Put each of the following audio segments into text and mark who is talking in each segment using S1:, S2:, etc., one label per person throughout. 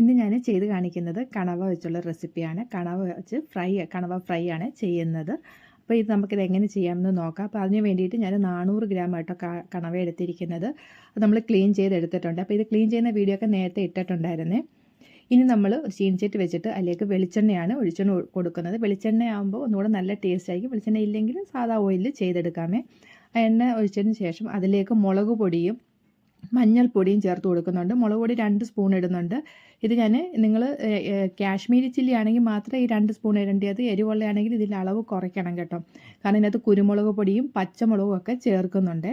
S1: ഇന്ന് ഞാൻ ചെയ്ത് കാണിക്കുന്നത് കണവ വെച്ചുള്ള റെസിപ്പിയാണ്. കണവ വെച്ച് ഫ്രൈ കണവ ഫ്രൈ ആണ് ചെയ്യുന്നത്. അപ്പോൾ ഇത് നമുക്കിത് എങ്ങനെ ചെയ്യാമെന്ന് നോക്കാം. അപ്പോൾ അതിന് വേണ്ടിയിട്ട് ഞാൻ നാനൂറ് ഗ്രാം ആയിട്ടോ കണവ എടുത്തിരിക്കുന്നത് അത് നമ്മൾ ക്ലീൻ ചെയ്ത് എടുത്തിട്ടുണ്ട്. അപ്പോൾ ഇത് ക്ലീൻ ചെയ്യുന്ന വീഡിയോ ഒക്കെ നേരത്തെ ഇട്ടിട്ടുണ്ടായിരുന്നേ. ഇനി നമ്മൾ ഒരു ചീനിച്ചട്ടി വെച്ചിട്ട് അതിലേക്ക് വെളിച്ചെണ്ണയാണ് ഒഴിച്ചെണ്ണ കൊടുക്കുന്നത്. വെളിച്ചെണ്ണ ആകുമ്പോൾ ഒന്നുകൂടെ നല്ല ടേസ്റ്റ് ആയിരിക്കും. വെളിച്ചെണ്ണ ഇല്ലെങ്കിൽ സാധാ ഓയിലിൽ ചെയ്തെടുക്കാമേ. എണ്ണ ഒഴിച്ചതിന് ശേഷം അതിലേക്ക് മുളക് പൊടിയും മഞ്ഞൾപ്പൊടിയും ചേർത്ത് കൊടുക്കുന്നുണ്ട്. മുളക് പൊടി രണ്ട് സ്പൂൺ ഇടുന്നുണ്ട്. ഇത് ഞാൻ നിങ്ങൾ കാശ്മീരി ചില്ലി ആണെങ്കിൽ മാത്രമേ ഈ രണ്ട് സ്പൂൺ ഇടേണ്ടത്. എരിവുള്ളയാണെങ്കിൽ ഇതിന്റെ അളവ് കുറയ്ക്കണം കേട്ടോ. കാരണം ഇതിനകത്ത് കുരുമുളക് പൊടിയും പച്ചമുളകും ഒക്കെ ചേർക്കുന്നുണ്ട്.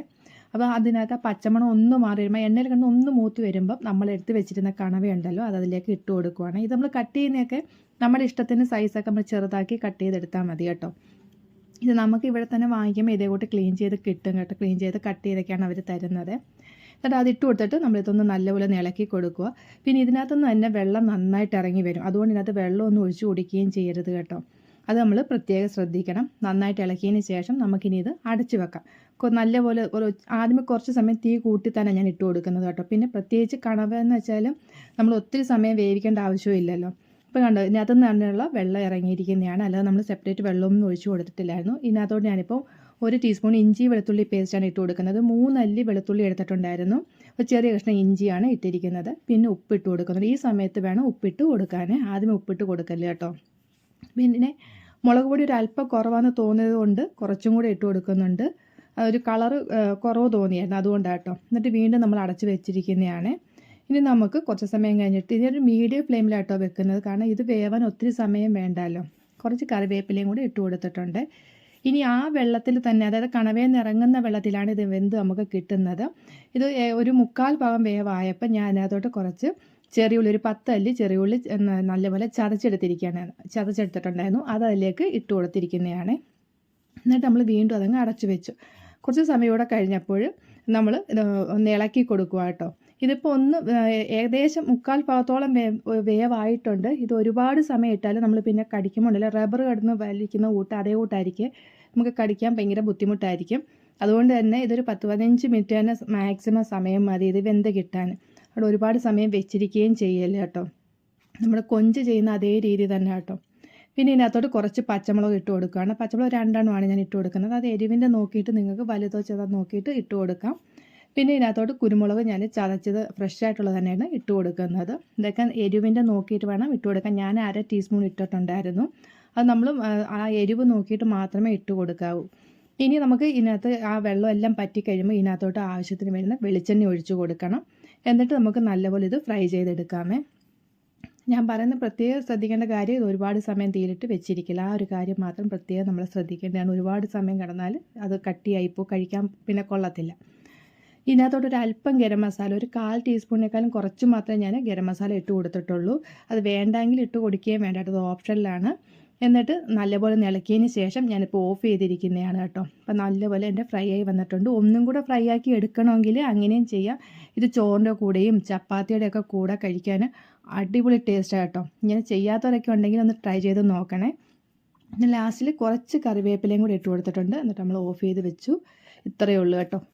S1: അപ്പോൾ അതിനകത്ത് ആ പച്ചമണം ഒന്ന് മാറി വരുമ്പോൾ എണ്ണയിൽ കണ്ട് ഒന്ന് മൂത്ത് വരുമ്പോൾ നമ്മൾ എടുത്ത് വെച്ചിരുന്ന കണവയുണ്ടല്ലോ അത് അതിലേക്ക് ഇട്ട് കൊടുക്കുവാണ്. ഇത് നമ്മൾ കട്ട് ചെയ്യുന്നതൊക്കെ നമ്മുടെ ഇഷ്ടത്തിന് സൈസൊക്കെ നമ്മൾ ചെറുതാക്കി കട്ട് ചെയ്തെടുത്താൽ മതി കേട്ടോ. ഇത് നമുക്ക് ഇവിടെ തന്നെ വാങ്ങിക്കുമ്പോൾ ഇതേ കൂട്ട് ക്ലീൻ ചെയ്ത് കിട്ടും കേട്ടോ. ക്ലീൻ ചെയ്ത് കട്ട് ചെയ്തൊക്കെയാണ് അവർ തരുന്നത്. എന്നിട്ട് അതിട്ട് കൊടുത്തിട്ട് നമ്മളിതൊന്ന് നല്ലപോലെ ഇളക്കി കൊടുക്കുക. പിന്നെ ഇതിനകത്തുനിന്ന് തന്നെ വെള്ളം നന്നായിട്ട് ഇറങ്ങി വരും. അതുകൊണ്ട് ഇതിനകത്ത് വെള്ളമൊന്നും ഒഴിച്ചു കുടിക്കുകയും ചെയ്യരുത് കേട്ടോ. അത് നമ്മൾ പ്രത്യേകം ശ്രദ്ധിക്കണം. നന്നായിട്ട് ഇളക്കിയതിന് ശേഷം നമുക്കിനി ഇത് അടച്ചു വെക്കാം. നല്ലപോലെ ഒരു ആദ്യമേ കുറച്ച് സമയം തീ കൂട്ടി തന്നെ ഞാൻ ഇട്ട് കൊടുക്കുന്നത് കേട്ടോ. പിന്നെ പ്രത്യേകിച്ച് കണവ എന്ന് വെച്ചാൽ നമ്മൾ ഒത്തിരി സമയം വേവിക്കേണ്ട ആവശ്യമില്ലല്ലോ ഇപ്പോൾ കണ്ടോ ഇതിനകത്ത് തന്നെയുള്ള വെള്ളം ഇറങ്ങിയിരിക്കുന്നതാണ്. അല്ലാതെ നമ്മൾ സെപ്പറേറ്റ് വെള്ളമൊന്നും ഒഴിച്ചു കൊടുത്തിട്ടില്ലായിരുന്നു. ഇതിനകത്തോട് ഞാനിപ്പോൾ ഒരു ടീസ്പൂൺ ഇഞ്ചി വെളുത്തുള്ളി പേസ്റ്റാണ് ഇട്ട് കൊടുക്കുന്നത്. മൂന്നല്ലി വെളുത്തുള്ളി എടുത്തിട്ടുണ്ടായിരുന്നു. ഒരു ചെറിയ കഷ്ണം ഇഞ്ചിയാണ് ഇട്ടിരിക്കുന്നത്. പിന്നെ ഉപ്പിട്ട് കൊടുക്കുന്നത് ഈ സമയത്ത് വേണം ഉപ്പിട്ട് കൊടുക്കാൻ ആദ്യം ഉപ്പിട്ട് കൊടുക്കല്ലേ കേട്ടോ. പിന്നെ മുളക് പൊടി ഒരു അല്പം കുറവാന്ന് തോന്നിയത് കൊണ്ട് കുറച്ചും കൂടി ഇട്ട് കൊടുക്കുന്നുണ്ട്. ഒരു കളറ് കുറവ് തോന്നിയായിരുന്നു. അതുകൊണ്ടാണ് കേട്ടോ. എന്നിട്ട് വീണ്ടും നമ്മൾ അടച്ചു വെച്ചിരിക്കുന്നതാണ്. ഇനി നമുക്ക് കുറച്ച് സമയം കഴിഞ്ഞിട്ട് ഇതൊരു മീഡിയം ഫ്ലെയിമിലാട്ടോ വെക്കുന്നത്. കാരണം ഇത് വേവാൻ ഒത്തിരി സമയം വേണ്ടല്ലോ. കുറച്ച് കറിവേപ്പിലയും കൂടി ഇട്ട് കൊടുത്തിട്ടുണ്ട്. ഇനി ആ വെള്ളത്തിൽ തന്നെ അതായത് കണവേ നിറങ്ങുന്ന വെള്ളത്തിലാണ് ഇത് വെന്ത് നമുക്ക് കിട്ടുന്നത്. ഇത് ഒരു മുക്കാൽ ഭാഗം വേവായപ്പോൾ ഞാൻ അതിനകത്തോട്ട് കുറച്ച് ചെറിയുള്ളി ഒരു പത്തല്ലി ചെറിയുള്ളി നല്ലപോലെ ചതച്ചെടുത്തിരിക്കുകയാണ്. ചതച്ചെടുത്തിട്ടുണ്ടായിരുന്നു. അത് അതിലേക്ക് ഇട്ട് കൊടുത്തിരിക്കുന്നതാണ്. എന്നിട്ട് നമ്മൾ വീണ്ടും അതങ്ങ് അടച്ചു വെച്ചു. കുറച്ച് സമയം കൂടെ കഴിഞ്ഞപ്പോൾ നമ്മൾ ഒന്ന് ഇളക്കി കൊടുക്കുക കേട്ടോ ഇതിപ്പോൾ ഒന്ന് ഏകദേശം മുക്കാൽ ഭാഗത്തോളം വേവായിട്ടുണ്ട്. ഇത് ഒരുപാട് സമയം ഇട്ടാൽ നമ്മൾ പിന്നെ കടിക്കുമ്പോണ്ടല്ലോ റബ്ബർ കടന്ന് വലിക്കുന്ന കൂട്ട് അതേ കൂട്ടായിരിക്കും. നമുക്ക് കടിക്കാൻ ഭയങ്കര ബുദ്ധിമുട്ടായിരിക്കും. അതുകൊണ്ട് തന്നെ ഇതൊരു പത്ത് പതിനഞ്ച് മിനിറ്റ് തന്നെ മാക്സിമം സമയം മതി ഇത് വെന്ത് കിട്ടാൻ. അവിടെ ഒരുപാട് സമയം വെച്ചിരിക്കുകയും ചെയ്യല്ലേ കേട്ടോ. നമ്മൾ കൊഞ്ച് ചെയ്യുന്ന അതേ രീതി തന്നെ കേട്ടോ. പിന്നെ ഇതിനകത്തോട്ട് കുറച്ച് പച്ചമുളക് ഇട്ട് കൊടുക്കുകയാണ്. പച്ചമുളക് രണ്ടെണ്ണമാണ് ഞാൻ ഇട്ട് കൊടുക്കുന്നത്. അത് എരിവിന്റെ നോക്കിയിട്ട് നിങ്ങൾക്ക് വലുതോ ചെറുതോ നോക്കിയിട്ട് ഇട്ട് കൊടുക്കാം. പിന്നെ ഇതിനകത്തോട്ട് കുരുമുളക് ഞാൻ ചതച്ചത് ഫ്രഷ് ആയിട്ടുള്ളത് തന്നെയാണ് ഇട്ട് കൊടുക്കുന്നത്. ഇതൊക്കെ എരിവിന്റെ നോക്കിയിട്ട് വേണം ഇട്ട് കൊടുക്കാൻ. ഞാൻ അര ടീസ്പൂൺ ഇട്ടിട്ടുണ്ടായിരുന്നു. അത് നമ്മൾ ആ എരിവ് നോക്കിയിട്ട് മാത്രമേ ഇട്ട് കൊടുക്കാവൂ. ഇനി നമുക്ക് ഇതിനകത്ത് ആ വെള്ളം എല്ലാം പറ്റി കഴിയുമ്പോൾ ഇതിനകത്തോട്ട് ആവശ്യത്തിന് വരുന്ന വെളിച്ചെണ്ണ ഒഴിച്ചു കൊടുക്കണം. എന്നിട്ട് നമുക്ക് നല്ലപോലെ ഇത് ഫ്രൈ ചെയ്തെടുക്കാമേ. ഞാൻ പറയുന്ന പ്രത്യേകം ശ്രദ്ധിക്കേണ്ട കാര്യം ഇത് ഒരുപാട് സമയം തീരിട്ട് വെച്ചിരിക്കില്ല ആ ഒരു കാര്യം മാത്രം പ്രത്യേകം നമ്മൾ ശ്രദ്ധിക്കേണ്ടതാണ്. ഒരുപാട് സമയം കിടന്നാൽ അത് കട്ടിയായിപ്പോൾ കഴിക്കാൻ പിന്നെ കൊള്ളത്തില്ല. ഇതിനകത്തോട്ട് ഒരു അല്പം ഗരം മസാല ഒരു കാൽ ടീസ്പൂണിനേക്കാളും കുറച്ച് മാത്രമേ ഞാൻ ഗരം മസാല ഇട്ട് കൊടുത്തിട്ടുള്ളൂ. അത് വേണ്ടെങ്കിൽ ഇട്ട് കൊടുക്കുകയും വേണ്ട അത് ഓപ്ഷനിലാണ്. എന്നിട്ട് നല്ലപോലെ നിളക്കിയതിന് ശേഷം ഞാനിപ്പോൾ ഓഫ് ചെയ്തിരിക്കുന്നതാണ് കേട്ടോ. അപ്പം നല്ലപോലെ എന്റെ ഫ്രൈ ആയി വന്നിട്ടുണ്ട്. ഒന്നും കൂടെ ഫ്രൈ ആക്കി എടുക്കണമെങ്കിൽ അങ്ങനെയും ചെയ്യാം. ഇത് ചോറിന്റെ കൂടെയും ചപ്പാത്തിയുടെ ഒക്കെ കൂടെ കഴിക്കാൻ അടിപൊളി ടേസ്റ്റ് കേട്ടോ. ഇങ്ങനെ ചെയ്യാത്തവരൊക്കെ ഉണ്ടെങ്കിൽ ഒന്ന് ട്രൈ ചെയ്ത് നോക്കണേ. ലാസ്റ്റിൽ കുറച്ച് കറിവേപ്പിലയും കൂടി ഇട്ട് കൊടുത്തിട്ടുണ്ട്. എന്നിട്ട് നമ്മൾ ഓഫ് ചെയ്ത് വെച്ചു. ഇത്രയേ ഉള്ളൂ കേട്ടോ.